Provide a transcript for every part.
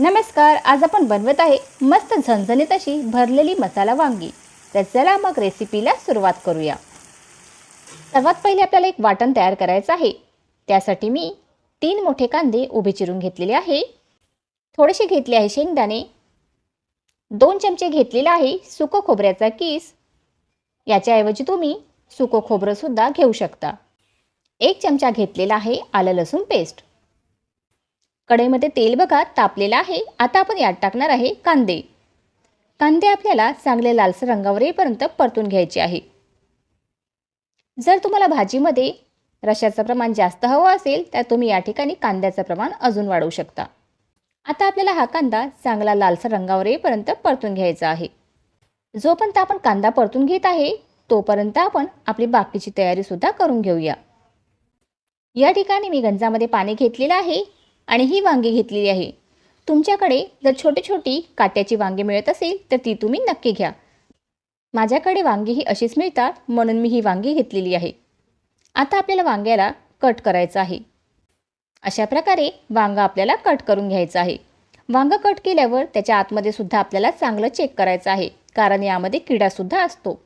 नमस्कार आज आपण बनवत आहे मस्त झणझणीत अशी भरलेली मसाला वांगी. तर चला मग रेसिपीला सुरुवात करूया. सर्वात पहिले आपल्याला एक वाटण तयार करायचं आहे. त्यासाठी मी तीन मोठे कांदे उभे चिरून घेतलेले आहे. थोडेसे घेतले आहे शेंगदाणे. दोन चमचे घेतलेला आहे सुकं खोबऱ्याचा किस. याच्याऐवजी तुम्ही सुकं खोबरंसुद्धा घेऊ शकता. एक चमचा घेतलेला आहे आलं लसूण पेस्ट कढईमध्ये तेल बघा तापलेलं आहे. आता आपण यात टाकणार आहे कांदे. कांदे आपल्याला चांगले लालसर रंगावर येईपर्यंत परतून घ्यायचे आहे. जर तुम्हाला भाजीमध्ये रशाचं प्रमाण जास्त हवं असेल तर तुम्ही या ठिकाणी कांद्याचं प्रमाण अजून वाढवू शकता. आता आपल्याला हा कांदा चांगला लालसर रंगावर येईपर्यंत परतून घ्यायचा आहे. जोपर्यंत आपण कांदा परतून घेत आहे तोपर्यंत आपण आपली बाकीची तयारीसुद्धा करून घेऊया. या ठिकाणी मी गंजामध्ये पाणी घेतलेलं आहे. आणि ही वांगी घेतलेली आहे. तुमच्याकडे जर छोटी छोटी काट्याची वांगी मिळत असेल तर ती तुम्ही नक्की घ्या. माझ्याकडे वांगी ही अशीच मिळतात म्हणून मी ही वांगी घेतलेली आहे. आता आपल्याला वांग्याला कट करायचं आहे. अशा प्रकारे वांगा आपल्याला कट करून घ्यायचं आहे. वांगं कट केल्यावर त्याच्या आतमध्ये सुद्धा आपल्याला चांगलं चेक करायचं आहे कारण यामध्ये किडासुद्धा असतो.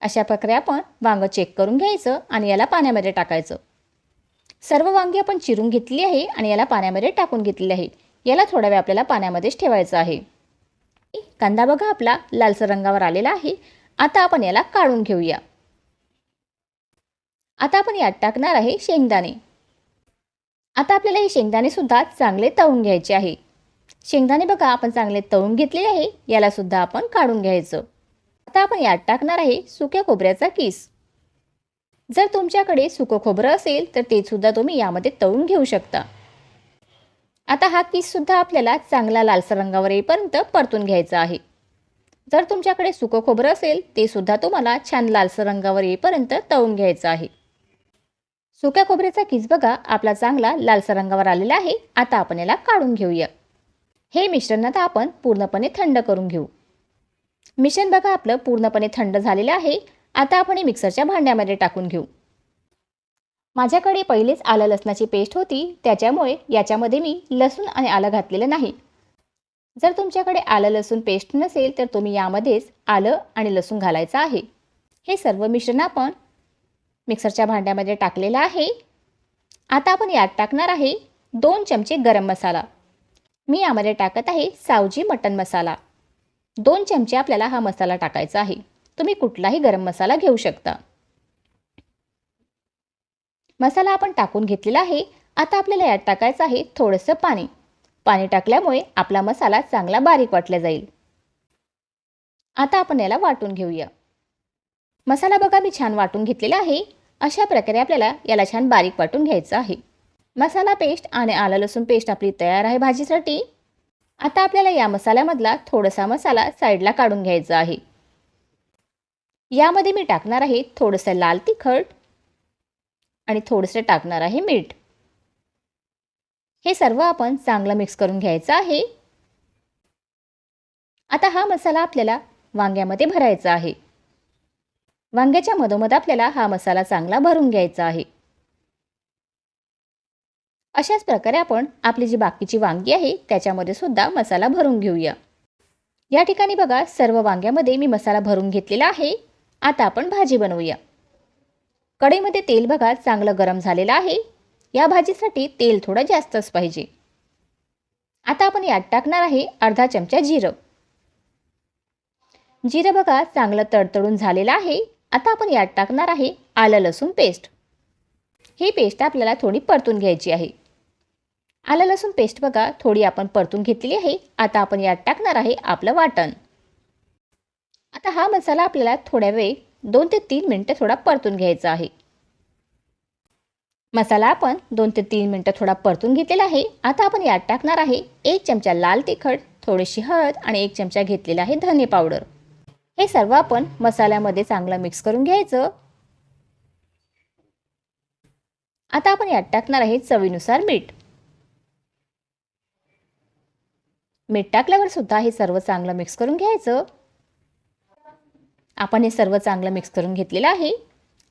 अशा प्रकारे आपण वांगं चेक करून घ्यायचं आणि याला पाण्यामध्ये टाकायचं. सर्व वांगी आपण चिरून घेतली आहे आणि याला पाण्यामध्ये टाकून घेतलेली आहे. याला थोडा वेळ आपल्याला पाण्यामध्येच ठेवायचं आहे. कांदा बघा आपला लालसर रंगावर आलेला आहे. आता आपण याला काढून घेऊया. आता आपण यात टाकणार आहे शेंगदाणे. आता आपल्याला हे शेंगदाणे सुद्धा चांगले तळून घ्यायचे आहे. शेंगदाणे बघा आपण चांगले तळून घेतले आहे. याला सुद्धा आपण काढून घ्यायचं. आता आपण यात टाकणार आहे सुक्या खोबऱ्याचा किस. जर तुमच्याकडे सुकं खोबरं असेल तर ते सुद्धा तुम्ही यामध्ये तळून घेऊ शकता. आता हा किससुद्धा आपल्याला चांगला लालसर रंगावर येईपर्यंत परतून घ्यायचा आहे. जर तुमच्याकडे सुकं खोबरं असेल ते सुद्धा तुम्हाला छान लालसर रंगावर येईपर्यंत तळून घ्यायचं आहे. सुक्या खोबऱ्याचा किस बघा आपला चांगला लालसर रंगावर आलेला आहे. आता आपण याला काढून घेऊया. हे मिश्रण आता आपण पूर्णपणे थंड करून घेऊ. मिश्रण बघा आपलं पूर्णपणे थंड झालेलं आहे. आता आपण हे मिक्सरच्या भांड्यामध्ये टाकून घेऊ. माझ्याकडे पहिलेच आलं लसणाची पेस्ट होती त्याच्यामुळे याच्यामध्ये मी लसूण आणि आलं घातलेलं नाही. जर तुमच्याकडे आलं लसूण पेस्ट नसेल तर तुम्ही यामध्येच आलं आणि लसूण घालायचं आहे. हे सर्व मिश्रण आपण मिक्सरच्या भांड्यामध्ये टाकलेलं आहे. आता आपण यात टाकणार आहे दोन चमचे गरम मसाला. मी यामध्ये टाकत आहे सावजी मटन मसाला. दोन चमचे आपल्याला हा मसाला टाकायचा आहे. तुम्ही कुठलाही गरम मसाला घेऊ शकता. मसाला आपण टाकून घेतलेला आहे. आता आपल्याला यात टाकायचं आहे थोडंसं पाणी. पाणी टाकल्यामुळे आपला मसाला चांगला बारीक वाटला जाईल. आता आपण याला वाटून घेऊया. मसाला बघा मी छान वाटून घेतलेला आहे. अशा प्रकारे आपल्याला याला छान बारीक वाटून घ्यायचं आहे. मसाला पेस्ट आणि आलं लसूण पेस्ट आपली तयार आहे भाजीसाठी. आता आपल्याला या मसाल्यामधला थोडासा मसाला साईडला काढून घ्यायचा आहे. यामध्ये मी टाकणार आहे थोडंसं लाल तिखट आणि थोडंसं टाकणार आहे मीठ. हे सर्व आपण चांगलं मिक्स करून घ्यायचं आहे. आता हा मसाला आपल्याला वांग्यामध्ये भरायचा आहे. वांग्याच्या मधोमध आपल्याला हा मसाला चांगला भरून घ्यायचा आहे. अशाच प्रकारे आपण आपली जी बाकीची वांगी आहे त्याच्यामध्ये सुद्धा मसाला भरून घेऊया. या ठिकाणी बघा सर्व वांग्यामध्ये मी मसाला भरून घेतलेला आहे. आता आपण भाजी बनवूया. कढईमध्ये तेल बघा चांगलं गरम झालेलं आहे. या भाजीसाठी तेल थोडं जास्तच पाहिजे. आता आपण यात टाकणार आहे अर्धा चमचा जिरं. जिरं बघा चांगलं तडतडून झालेलं आहे. आता आपण यात टाकणार आहे आलं लसूण पेस्ट. ही पेस्ट आपल्याला थोडी परतून घ्यायची आहे. आलं लसूण पेस्ट बघा थोडी आपण परतून घेतलेली आहे. आता आपण यात टाकणार आहे आपलं वाटण. आता हा मसाला आपल्याला थोड्या वेळ दोन ते तीन मिनटं थोडा परतून घ्यायचा आहे. मसाला आपण दोन ते तीन मिनटं थोडा परतून घेतलेला आहे. आता आपण यात टाकणार आहे एक चमचा लाल तिखट थोडीशी हळद आणि एक चमचा घेतलेला आहे धने पावडर. हे सर्व आपण मसाल्यामध्ये चांगलं मिक्स करून घ्यायचं. आता आपण यात टाकणार आहे चवीनुसार मीठ. मीठ टाकल्यावर सुद्धा हे सर्व चांगलं मिक्स करून घ्यायचं. आपण हे सर्व चांगलं मिक्स करून घेतलेलं आहे.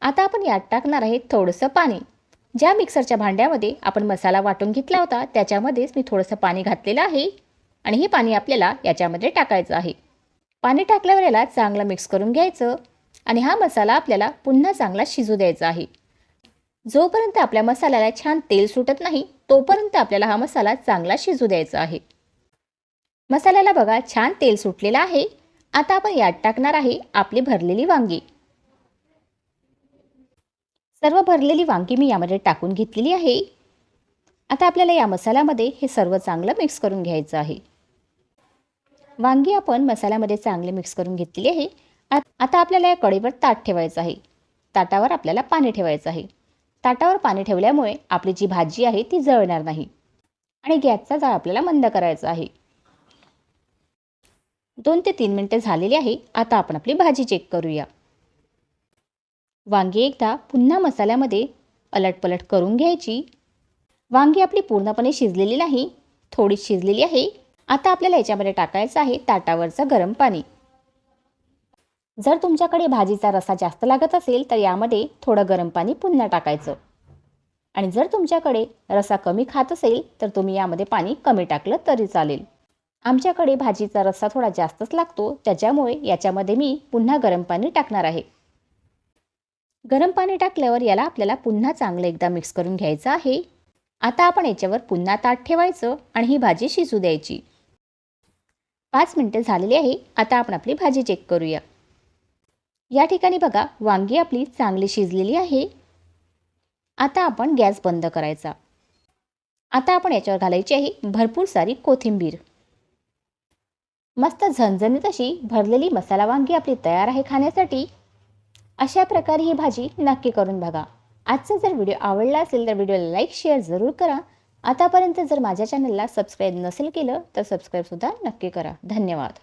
आता आपण यात टाकणार आहे थोडंसं पाणी. ज्या मिक्सरच्या भांड्यामध्ये आपण मसाला वाटून घेतला होता त्याच्यामध्येच मी थोडंसं पाणी घातलेलं आहे. आणि हे पाणी आपल्याला याच्यामध्ये टाकायचं आहे. पाणी टाकल्यावर याला चांगलं मिक्स करून घ्यायचं. आणि हा मसाला आपल्याला पुन्हा चांगला शिजू द्यायचा आहे. जोपर्यंत आपल्या मसाल्याला छान तेल सुटत नाही तोपर्यंत आपल्याला हा मसाला चांगला शिजू द्यायचा आहे. मसाल्याला बघा छान तेल सुटलेलं आहे. आता आपण यात टाकणार आहे आपली भरलेली वांगी. सर्व भरलेली वांगी मी यामध्ये टाकून घेतलेली आहे. आता आपल्याला या मसाल्यामध्ये हे सर्व चांगलं मिक्स करून घ्यायचं आहे. वांगी आपण मसाल्यामध्ये चांगले मिक्स करून घेतलेली आहे. आता आपल्याला या कढईवर ताट ठेवायचं आहे. ताटावर आपल्याला पाणी ठेवायचं आहे. ताटावर पाणी ठेवल्यामुळे आपली जी भाजी आहे ती जळणार नाही. आणि गॅसचा जाळ आपल्याला मंद करायचा आहे. दोन ते तीन मिनटं झालेली आहे. आता आपण आपली भाजी चेक करूया. वांगी एकदा पुन्हा मसाल्यामध्ये अलटपलट करून घ्यायची. वांगी आपली पूर्णपणे शिजलेली नाही थोडी शिजलेली आहे. आता आपल्याला याच्यामध्ये टाकायचं आहे ताटावरचं गरम पाणी. जर तुमच्याकडे भाजीचा रसा जास्त लागत असेल तर यामध्ये थोडं गरम पाणी पुन्हा टाकायचं. आणि जर तुमच्याकडे रसा कमी खात असेल तर तुम्ही यामध्ये पाणी कमी टाकलं तरी चालेल. आमच्याकडे भाजीचा रस्सा थोडा जास्तच लागतो. त्याच्यामुळे याच्यामध्ये मी पुन्हा गरम पाणी टाकणार आहे. गरम पाणी टाकल्यावर याला आपल्याला पुन्हा चांगलं एकदा मिक्स करून घ्यायचं आहे. आता आपण याच्यावर पुन्हा ताट ठेवायचं आणि ही भाजी शिजू द्यायची. पाच मिनटं झालेली आहे. आता आपण आपली भाजी चेक करूया. या ठिकाणी बघा वांगी आपली चांगली शिजलेली आहे. आता आपण गॅस बंद करायचा. आता आपण याच्यावर घालायची आहे भरपूर सारी कोथिंबीर. मस्त झणझणीत अशी भरलेली मसाला वांगी आपली तयार आहे खाण्यासाठी अशा प्रकारे ही भाजी नक्की करून बघा. आजचा जर व्हिडिओ आवडला असेल तर व्हिडिओला लाईक शेअर जरूर करा. आतापर्यंत जर माझ्या चॅनलला सबस्क्राईब नसेल केलं तर सबस्क्राईबसुद्धा नक्की करा. धन्यवाद.